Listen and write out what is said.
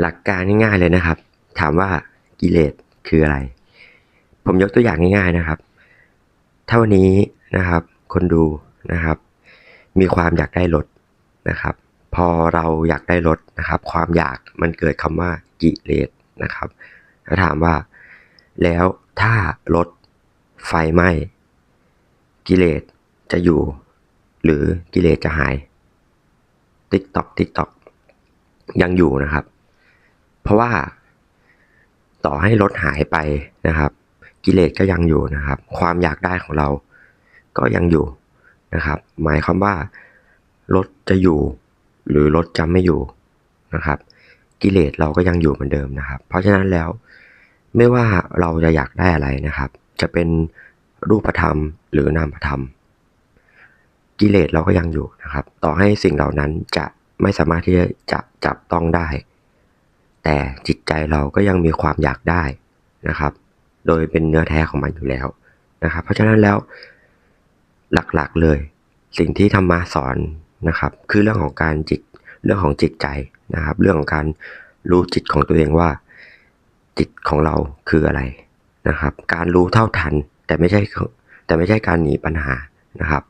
หลักการง่ายๆเลยนะครับ ถามว่ากิเลสคืออะไร ผมยกตัวอย่างง่ายๆนะครับถ้าวันนี้นะครับ คนดูนะครับ มีความอยากได้รถนะครับ พอเราอยากได้รถนะครับ ความอยากมันเกิดคำว่ากิเลสนะครับแล้วถามว่า แล้วถ้ารถไฟไหม้กิเลสจะอยู่ หรือกิเลสจะหาย ติ๊กตอกติ๊กตอกยังอยู่นะครับ เพราะว่า ต่อให้รถหายไปนะครับ กิเลสก็ยังอยู่นะครับ ความอยากได้ของเราก็ยังอยู่นะครับ หมายความว่ารถจะอยู่ หรือรถจะไม่อยู่นะครับ กิเลสเราก็ยังอยู่เหมือนเดิมนะครับ เพราะฉะนั้นแล้วไม่ว่าเราจะอยากได้อะไรนะครับ จะเป็นรูปธรรมหรือนามธรรม กิเลสเราก็ยังอยู่นะครับ ต่อให้สิ่งเหล่านั้นจะไม่สามารถที่จะจับต้องได้ แต่จิตใจเราก็ยังมีความอยากได้นะครับ โดยเป็นเนื้อแท้ของมันอยู่แล้วนะครับ เพราะฉะนั้นแล้วหลักๆเลย สิ่งที่ธรรมะสอนนะครับ คือเรื่องของการจิตเรื่องของจิตใจนะครับ เรื่องของการรู้จิตของตัวเองว่า จิตของเราคืออะไรนะครับ การรู้เท่าทันแต่ไม่ใช่แต่ไม่ใช่การหนีปัญหานะครับ